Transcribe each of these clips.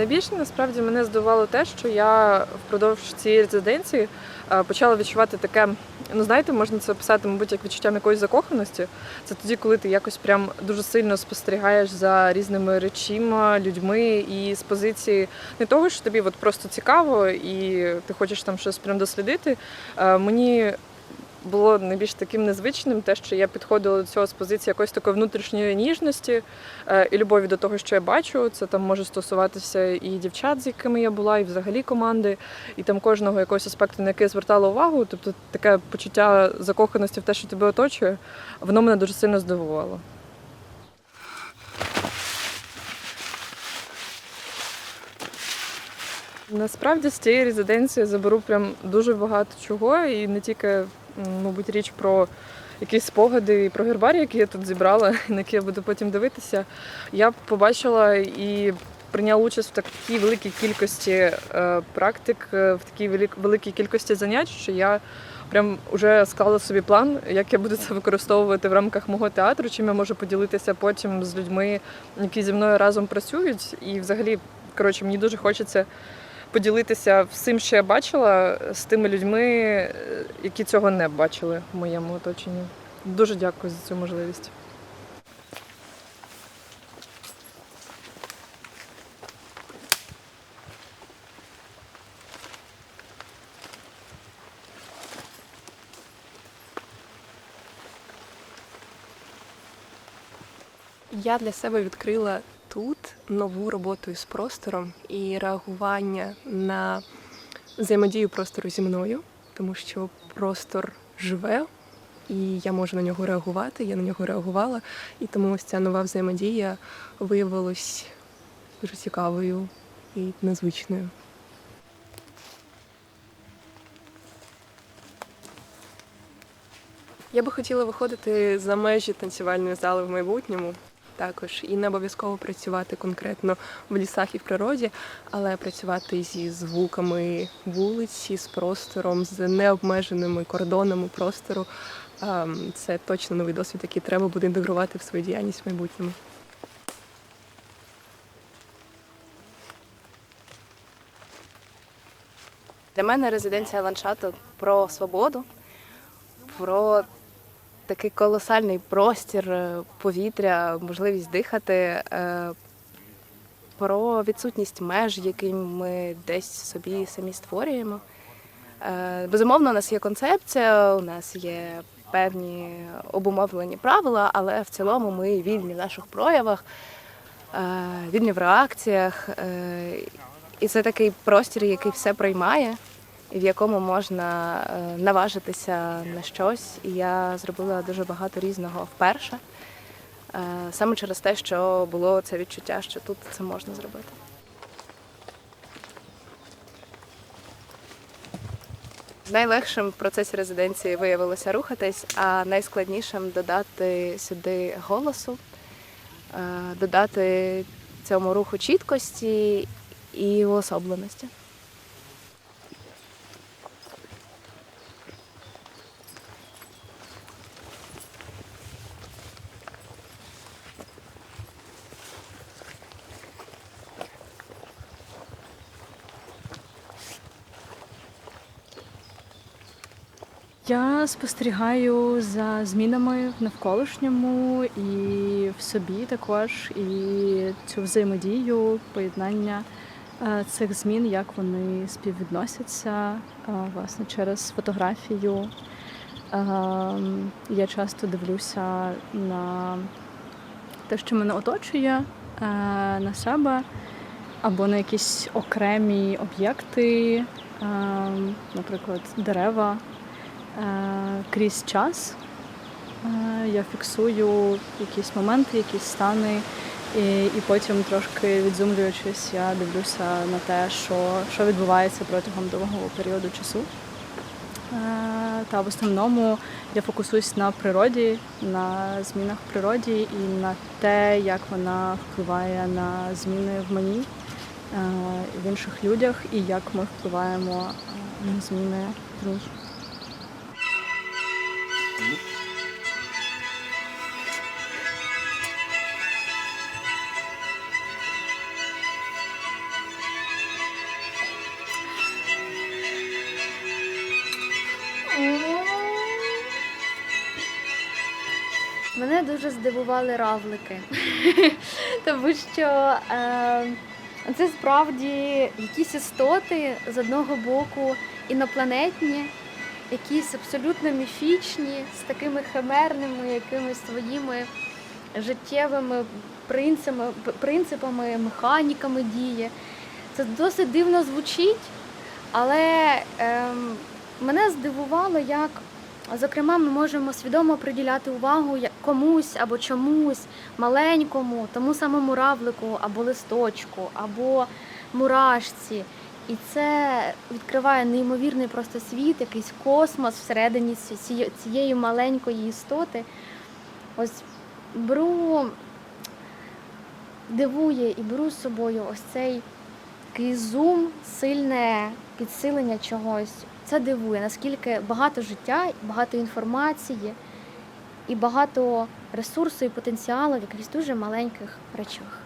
Найбільше насправді мене здивувало те, що я впродовж цієї резиденції е, почала відчувати таке. Ну, знаєте, можна це описати, мабуть, як відчуттям якоїсь закоханості. Це тоді, коли ти якось прям дуже сильно спостерігаєш за різними речима, людьми, і з позиції не того, що тобі от просто цікаво, і ти хочеш там щось прям дослідити. е, Мені було найбільш таким незвичним те, що я підходила до цього з позиції якоїсь такої внутрішньої ніжності е, і любові до того, що я бачу. Це там може стосуватися і дівчат, з якими я була, і взагалі команди, і там кожного якогось аспекту, на який я звертала увагу. Тобто таке почуття закоханості в те, що тебе оточує, воно мене дуже сильно здивувало. Насправді з цієї резиденції заберу прям дуже багато чого, і не тільки, мабуть, річ про якісь спогади і про гербарій, які я тут зібрала, на які я буду потім дивитися. Я побачила і прийняла участь в такій великій кількості е, практик, е, в такій велик- великій кількості занять, що я прям вже склала собі план, як я буду це використовувати в рамках мого театру, чим я можу поділитися потім з людьми, які зі мною разом працюють. І взагалі, коротше, мені дуже хочеться поділитися всім, що я бачила, з тими людьми, е, які цього не бачили в моєму оточенні. Дуже дякую за цю можливість. Я для себе відкрила тут нову роботу із простором і реагування на взаємодію простору зі мною, тому що простор живе, і я можу на нього реагувати. Я на нього реагувала, і тому ось ця нова взаємодія виявилась дуже цікавою і незвичною. Я би хотіла виходити за межі танцювальної зали в майбутньому. Також і не обов'язково працювати конкретно в лісах і в природі, але працювати зі звуками вулиці, з простором, з необмеженими кордонами простору. Ем, Це точно новий досвід, який треба буде інтегрувати в свою діяльність в майбутньому. Для мене резиденція ландшафту про свободу, про такий колосальний простір, е, повітря, можливість дихати, е, про відсутність меж, які ми десь собі самі створюємо. Е, Безумовно, у нас є концепція, у нас є певні обумовлені правила, але в цілому ми вільні в наших проявах, вільні в реакціях. І це такий простір, який все приймає, в якому можна е, наважитися на щось. І я зробила дуже багато різного вперше, е, саме через те, що було це відчуття, що тут це можна зробити. Найлегшим в процесі резиденції виявилося рухатись, а найскладнішим додати сюди голосу, е, додати цьому руху чіткості і уособленості. Я спостерігаю за змінами в навколишньому і в собі також, і цю взаємодію, поєднання е, цих змін, як вони співвідносяться е, власне через фотографію. Ем, Я часто дивлюся на те, що мене оточує, е, на себе або на якісь окремі об'єкти, ем, наприклад, дерева. Е, крізь час. Е, Я фіксую якісь моменти, якісь стани, і, і потім трошки відзумлюючись, я дивлюся на те, що, що відбувається протягом довгого періоду часу. Е, Та в основному я фокусуюсь на природі, на змінах в природі і на те, як вона впливає на зміни в мені, в інших людях, і як ми впливаємо на зміни в ній. Мене дуже здивували равлики, тому що е, це справді якісь істоти з одного боку інопланетні, якісь абсолютно міфічні, з такими химерними якимись своїми життєвими принципами, принципами механіками дії. Це досить дивно звучить, але ем, мене здивувало, як Зокрема, ми можемо свідомо приділяти увагу комусь або чомусь маленькому, тому самому равлику, або листочку, або мурашці. І це відкриває неймовірний просто світ, якийсь космос всередині цієї маленької істоти. Ось беру, дивує і беру з собою ось цей такий зум, сильне підсилення чогось. Це дивує, наскільки багато життя, багато інформації і багато ресурсу і потенціалу в якихось дуже маленьких речах.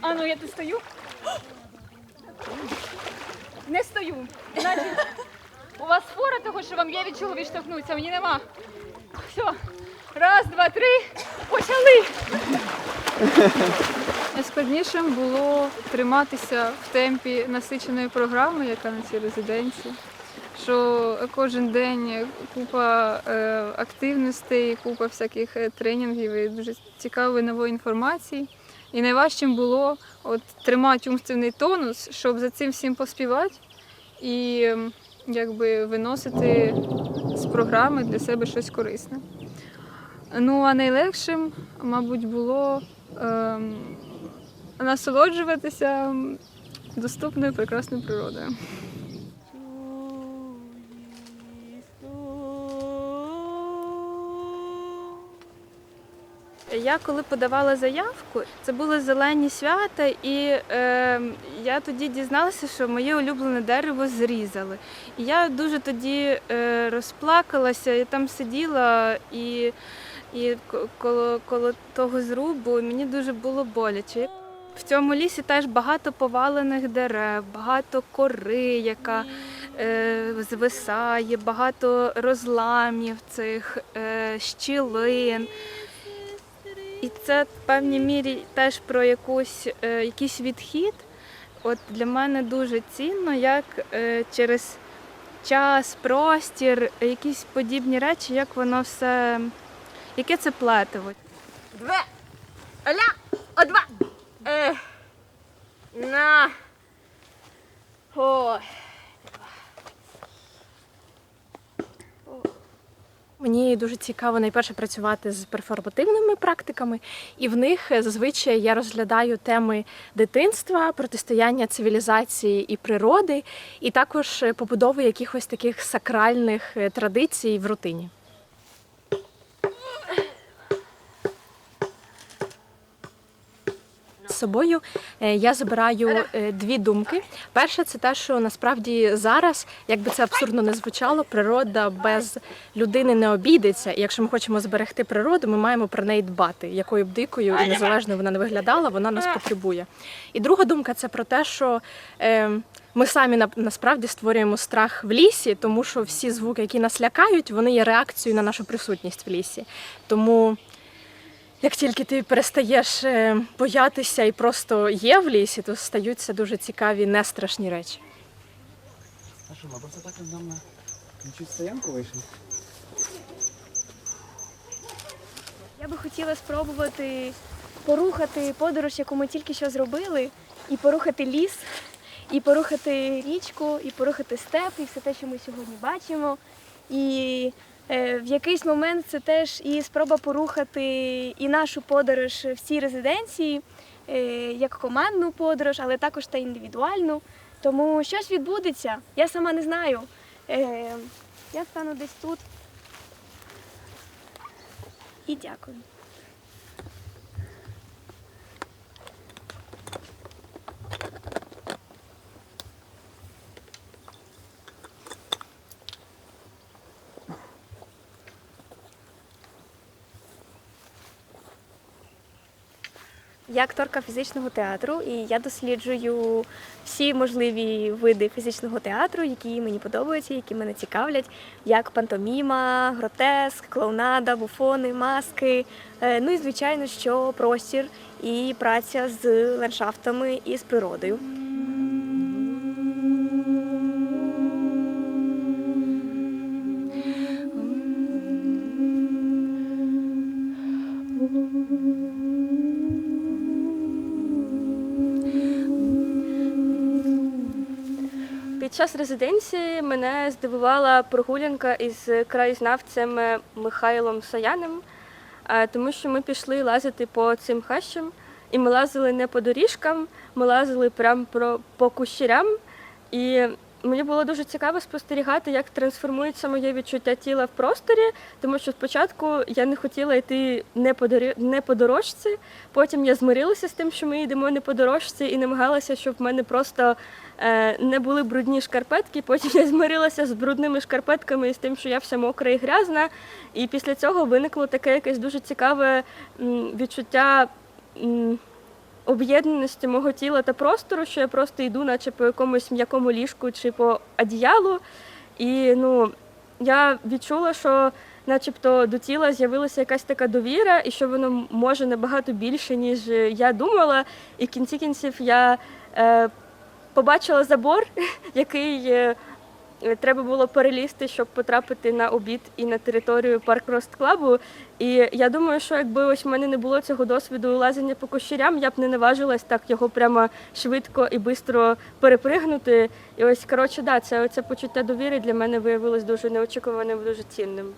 А ну я тут стою. Не стою. Значить, у вас фора того, що вам є від чого відштовхнутися, мені нема. Все. Раз, два, три. Почали. Найскладнішим було триматися в темпі насиченої програми, яка на цій резиденції. Що кожен день купа е, активностей, купа всяких е, тренінгів і дуже цікавої нової інформації. І найважчим було от, тримати умственний тонус, щоб за цим всім поспівати і якби виносити з програми для себе щось корисне. Ну а найлегшим, мабуть, було ем, насолоджуватися доступною прекрасною природою. Я коли подавала заявку, це були зелені свята, і е, я тоді дізналася, що моє улюблене дерево зрізали. І я дуже тоді е, розплакалася, я там сиділа і, і коло, коло того зрубу мені дуже було боляче. В цьому лісі теж багато повалених дерев, багато кори, яка е, звисає, багато розламів цих е, щілин. І це в певній мірі теж про якусь, е, якийсь відхід. От для мене дуже цінно, як е, через час, простір, якісь подібні речі, як воно все, яке це плетиво. Две. Оля, о два. Е. На. О. Мені дуже цікаво найперше працювати з перформативними практиками, і в них е, зазвичай я розглядаю теми дитинства, протистояння цивілізації і природи, і також е, побудови якихось таких сакральних е, традицій в рутині. Собою е, я забираю е, дві думки. Перше, це те, що насправді зараз, як би це абсурдно не звучало, природа без людини не обійдеться. І якщо ми хочемо зберегти природу, ми маємо про неї дбати, якою б дикою і незалежною вона не виглядала, вона нас потребує. І друга думка це про те, що е, ми самі на- насправді створюємо страх в лісі, тому що всі звуки, які нас лякають, вони є реакцією на нашу присутність в лісі. Тому як тільки ти перестаєш е, боятися і просто є в лісі, то стаються дуже цікаві, нестрашні речі. А що, ми просто так нам на чуть стоянку вийшли? Я би хотіла спробувати порухати подорож, яку ми тільки що зробили, і порухати ліс, і порухати річку, і порухати степ, і все те, що ми сьогодні бачимо. І в якийсь момент це теж і спроба порухати і нашу подорож в цій резиденції, е, як командну подорож, але також та індивідуальну. Тому щось відбудеться. Я сама не знаю. Е, я стану десь тут. І дякую. Я акторка фізичного театру, і я досліджую всі можливі види фізичного театру, які мені подобаються, які мене цікавлять, як пантоміма, гротеск, клоунада, буфони, маски. Е, Ну і звичайно, що простір і праця з ландшафтами і з природою. Під час резиденції мене здивувала прогулянка із краєзнавцем Михайлом Саяним, е, тому що ми пішли лазити по цим хащам, і ми лазили не по доріжкам, ми лазили прямо по кущерям. І мені було дуже цікаво спостерігати, як трансформується моє відчуття тіла в просторі, тому що спочатку я не хотіла йти не по, дорі... не по дорожці, потім я змирилася з тим, що ми йдемо не по дорожці, і намагалася, щоб в мене просто е, не були брудні шкарпетки. Потім я змирилася з брудними шкарпетками і з тим, що я вся мокра і грязна. І після цього виникло таке якесь дуже цікаве м, відчуття. м, Об'єднаності мого тіла та простору, що я просто йду, наче по якомусь м'якому ліжку чи по одіялу. І ну, я відчула, що начебто до тіла з'явилася якась така довіра, і що воно може набагато більше, ніж я думала. І в кінці кінців я е, побачила забор, який е, треба було перелізти, щоб потрапити на обід і на територію парк Рост Клабу. І я думаю, що якби ось в мене не було цього досвіду лазення по кущерям, я б не наважилась так його прямо швидко і швидко перепригнути. І ось коротше, да, це оце почуття довіри для мене виявилось дуже неочікуваним, дуже цінним.